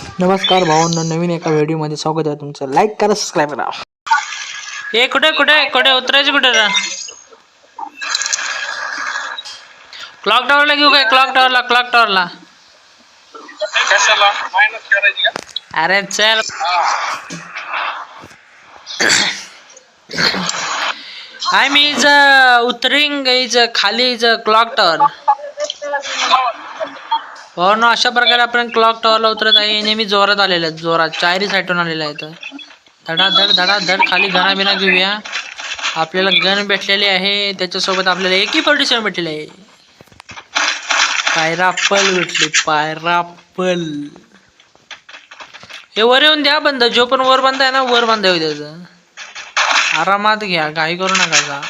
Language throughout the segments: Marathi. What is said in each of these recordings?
नमस्कार भावांना नवीन एका व्हिडिओमध्ये स्वागत आहे तुमचं. लाईक करा सबस्क्राईब करा. हे कुठे कुठे कुठे उतरायचं कुठे रा क्लॉक टॉवरला घेऊ काय? क्लॉक टॉवरला क्लॉक टॉवरला अरे चल. आय मी इज उतरिंग इज खाली इज क्लॉक टॉवर हो ना अशा प्रकारे आपण क्लॉक टॉवरला उतरत आहे. नेहमी जोरात आलेले आहेत जोरात. चायरी साईडून आलेला आहे तर धडाधड धडाधड. खाली गणा घेऊया. आपल्याला गन भेटलेली आहे. त्याच्यासोबत आपल्याला एकही पर्टिशन भेटलेली आहे. पायरापल भेटली पायरापल. हे वर येऊन द्या बंद. जो पण वर बांधाय आहे ना वर बंद येऊ त्याचं आरामात घ्या. काही करू नका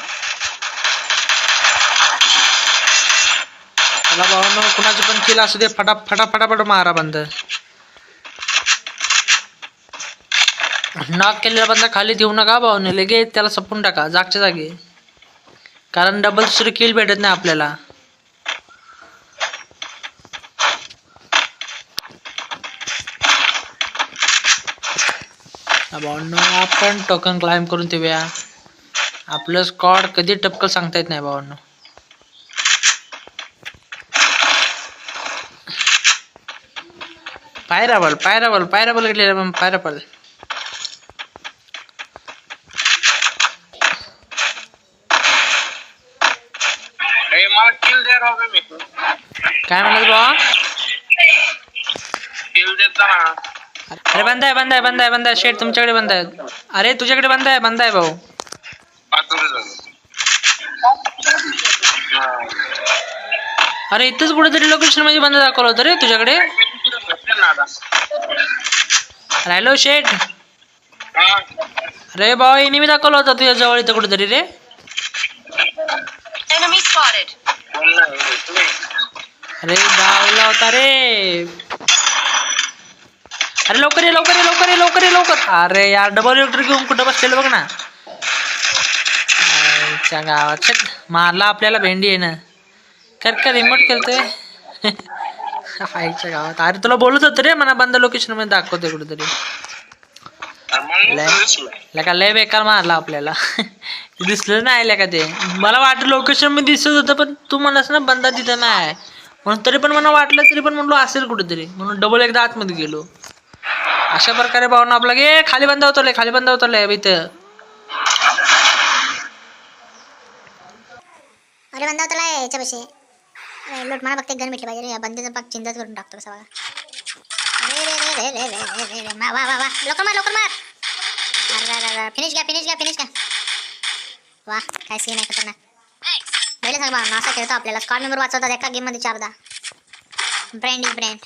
चला भावांनो कुणाची पण किल असू दे फटा फटा फटाफट मारा बंद. नॉक केलेला बंद खाली देऊ नका भाऊने लगेच त्याला सपून टाका जागच्या जागी. कारण डबल दुसरी किल भेटत नाही आपल्याला. भावांनो आपण टोकन क्लाइम करून ठेवूया. आपलं स्कॉड कधी टपकल सांगता येत नाही भावांनो पायराबल पायराबल पायराबल घेतलेला मग पायराबल. काय म्हणत ना. अरे बंद आहे बंद आहे बंद आहे बंद आहे. शेट तुमच्याकडे बंद आहे. अरे तुझ्याकडे बंद आहे बंद आहे भाऊ. अरे इथंच कुठेतरी लोकेशनमध्ये बंद दाखवलं होतं रे तुझ्याकडे. ना आता. राहिलो शेट हा. अरे भाऊ हे मी दाखवलं होतं तुझ्या जवळ इथं कुठेतरी रे. Enemy spotted. बोल ना, तुम्ही. अरे डावला होता रे. अरे लवकर ये लवकर ये लवकर ये लवकर ये लवकर. अरे यार डबल इलेक्ट्रिक घेऊन कुठं बसलेलं बघ ना. आईच्या गावात. छट मारला आपल्याला भेंडी आहे ना कर का रिमोट करतोय आईच्या गावात. अरे तुला बोलत होत रे मला बंद लोकेशनमध्ये दाखवते कुठेतरी. लय. का लका लय बेकार मारला आपल्याला. दिसलं नाही का ते. मला वाटलं लोकेशनमध्ये दिसत होतं पण तू म्हणलास ना बंदा तिथं नाही. म्हणून तरी पण मला वाटलं तरी पण म्हणलो असेल कुठेतरी. म्हणून डबल एकदा आतमध्ये गेलो. अशा प्रकारे भावना आपला गे खाली बंद होतले खाली बंद होतले इथं. अरे बंदा होता याच्यापाशी. अरे लोट मला फक्त एक गन भेटली पाहिजे या बंदीचा पाक चिंताच करून टाकतो कसा बघा. रे रे रे रे रे रे रे रे रे. वा वा वा. लोकर मार लोकर मार. फिनिश घ्या फिनिश घ्या फिनिश घ्या. वा काय सीन आहे खतरनाक. पहिले सांग बा असा खेळतो आपल्याला. स्कॉड मेंबर वाचवतात एका गेममध्ये चारदा. Brand is brand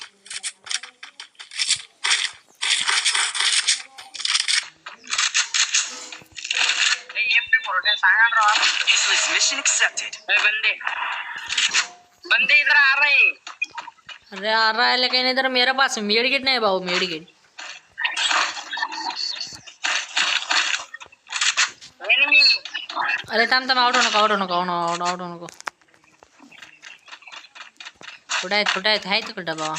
This was mission accepted. Hey, Bundy. बंदे इधर आ रहे हैं। अरे आ रहा है लेकिन इधर मेरे पास मेडिकेट नहीं बाबू मेडिकेट अरे तम तम आउट होना आउट होना आउट आउट होना थोड़ा है तो थोड़ा है था तो कुछ डबा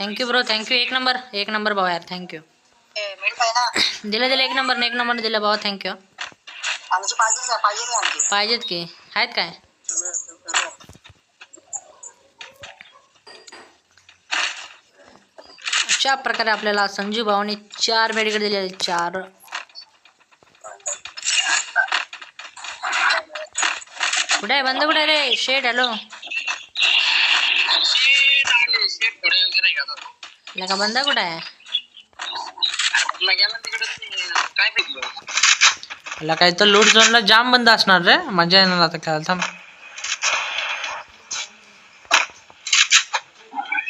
thank you bro thank you एक नंबर एक नंबर बाबा यार थैंक यू दिला दिला एक नंबर एक नंबर दिला बाबा थैंक यू आमची पाहिजे का पाहिजे नाही आमची पाहिजेत की आहेत काय अशा प्रकारे आपल्याला संजू भाऊने चार मेडिकल दिले आहेत चार। कुठे आहे बंद कुठे रे शेट हॅलो तो? बंद कुठे आहे मला काही तर लूट झोनला जाम बंद असणार रे. मजा येणार आता खेळायला. थांब.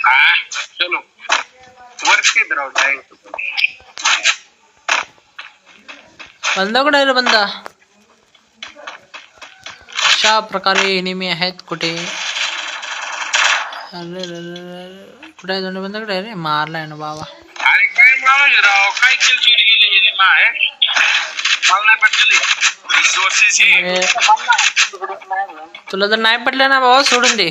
हा बंद कुठे आहे रे बंद? अशा प्रकारे एनिमी आहेत कुठे? अरे. कुठे आहे बंद? कुठे आहे रे? मारलाय ना बाबा. अरे काय राव? काय किल चोरी गेली गेली पटली तुला जर नाही पडलं ना बाबा सोडून दे.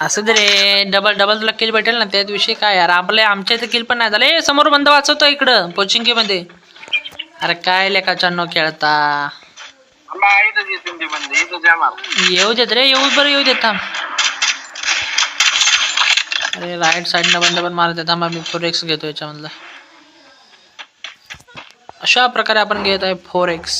असं दे रे डबल डबल तुला किल भेटेल ना त्याच विषयी काय यार आपले आमच्या इथे किल पण नाही झालं. ए समोर बंद वाचवतो इकडं पोचिंकी मध्ये अरे काय लेखाच्या खेळता? येऊ देत रे येऊ बरं येऊ देत अरे राईट साईडनं बंद पण मारत थांबा मी फोर एक्स घेतो याच्यामधला. अशा प्रकारे आपण घेत आहे फोर एक्स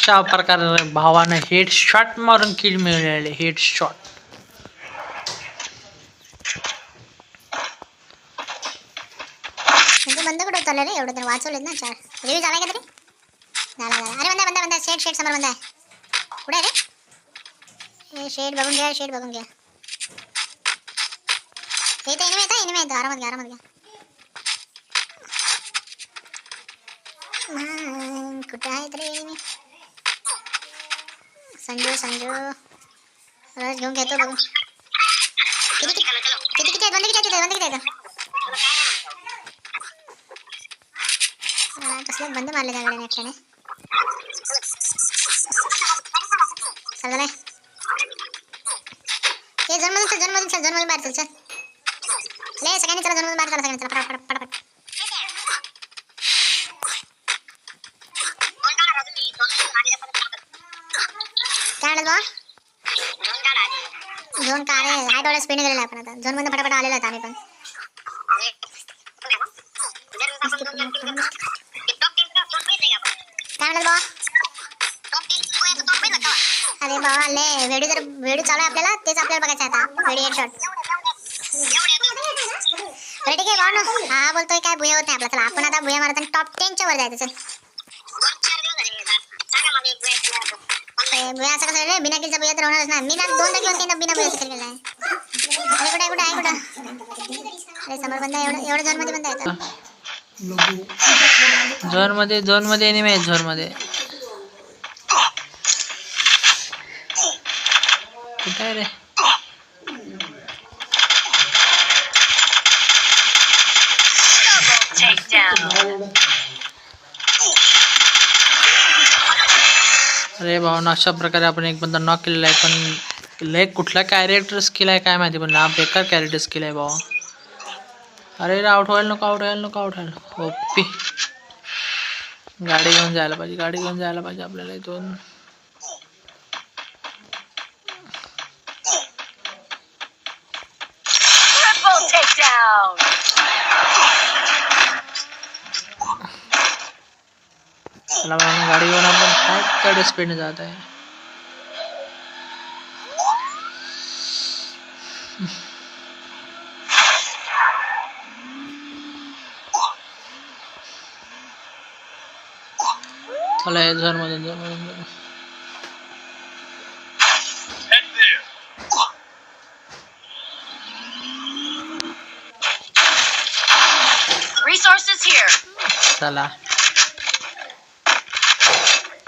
अशा प्रकारे भावानं हेड शॉट मारून किल मिळाले हेड शॉट बंद कुठं उतरलं रे? एवढं तर वाचवलेत ना चार. रिव्ह्यू झाला का तरी? झाला झाला. अरे बंदा बंदा बंदा. शेड शेड समोर बंदा आहे. कुठे रे? शेड बघून घ्या शेड बघून घ्या. हे तर एनिमे येतं एनिमे येतं आरामात घ्या आरामात घ्या. कुठं आहे तरी एनिमे संजू संजू रस घेऊन घेतो बघू. किती किती किती किती आहेत? बंद किती आहेत बंद किती आहेत कसले बंद मारले त्या गाड्याने एकट्याने. चल नाही हे जन्मदिन चल जन्मदिन चल जन्मदिन बाहेर चल चल. ले सगळ्यांनी चला जन्मदिन बाहेर चला सगळ्यांनी चला फटाफट फटाफट. काय म्हणत बा. झोन का रे हाय थोडं स्पीड गेलेला आपण आता. झोनमध्ये फटाफट आलेला आम्ही पण. काय म्हणत बा. अरे बाबा ले व्हिडिओ जर व्हिडिओ चालू आहे आपल्याला. तेच आपल्याला बघायचं आहे आता. व्हिडिओ हेड शॉट अरे ठीक आहे भाऊ हा बोलतोय काय भुया होत नाही आपला. चला आपण आता भुया मारत टॉप टेनच्या वर जायचं भुया असं कसं रे? बिना किलचा भुया तर होणारच ना. मी ना दोनदा किंवा तीनदा बिना भुयाचा किल केला आहे. अरे कुठे आहे कुठे आहे कुठं? अरे समोर बंद आहे, एवढं एवढं झोनमध्ये बंद आहे झोनमध्ये झोनमध्ये एनिमे आहेत झोनमध्ये कुठे आहे रे? अरे भावना अशा प्रकारे आपण एक बंदा नॉक केलेला आहे. पण लय कुठला कॅरेक्टर स्किल आहे काय माहिती पण हा बेकार कॅरेक्टर स्किल आहे भावा अरे रे आउट व्हायला नको आउट व्हायला नको आउट व्हायला ओपी. गाडी घेऊन जायला पाहिजे गाडी घेऊन जायला पाहिजे आपल्याला इथून. Down भावना गाडी घेऊन आपण काय तेवढ्या स्पीडने जात आहे चला हे झोन मधून झोन मधून zone Head there. Resources here. चला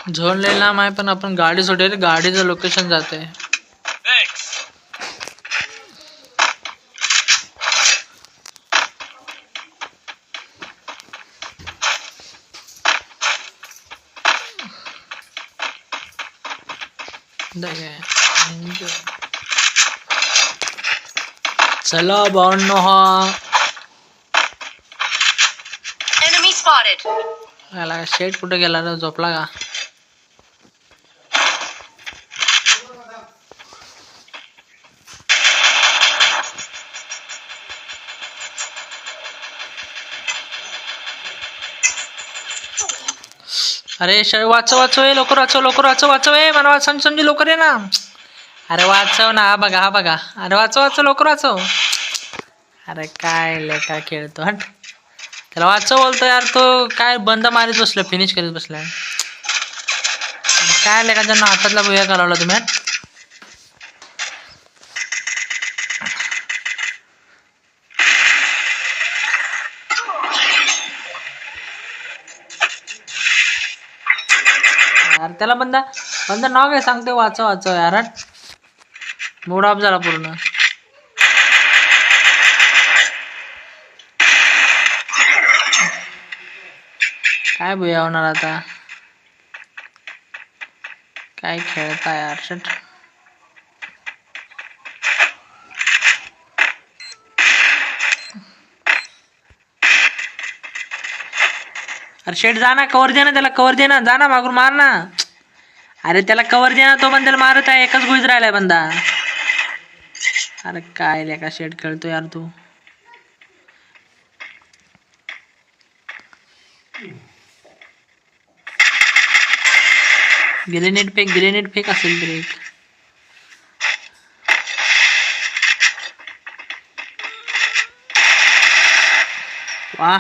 झोन लय लांब आहे पण आपण गाडी सोडेल गाडीचं लोकेशन जाते. चला भावनो हा. शेट कुठे गेला झोपला का? अरे शय वाचव वाचव हे लवकर वाचव लवकर वाचव वाचव हे मला वाचव समजी लवकर ये ना. अरे वाचव ना हा बघा हा बघा. अरे वाचव वाचव लवकर वाचव. अरे काय लय काय खेळतो हट. त्याला वाचव बोलतो यार तो काय बंद मारीत बसला फिनिश करीत बसलाय काय लेका ज्यांना हातातला बुया घालवला तुम्ही त्याला बंदा बंदा नाव काय सांगते वाचव वाचव यार मूड ऑफ झाला पूर्ण. काय भुया होणार आता? काय खेळता यार शट अरे शेट जा ना कवर दे ना त्याला कवर दे ना जा ना मागून मार ना. अरे त्याला कवर दे ना तो पण त्याला मारत आहे एकच गुज राहिलाय बंदा. अरे काय लेका शेट खेळतो यार तू. ग्रेनेड फेक ग्रेनेड फेक असेल ब्रेक वा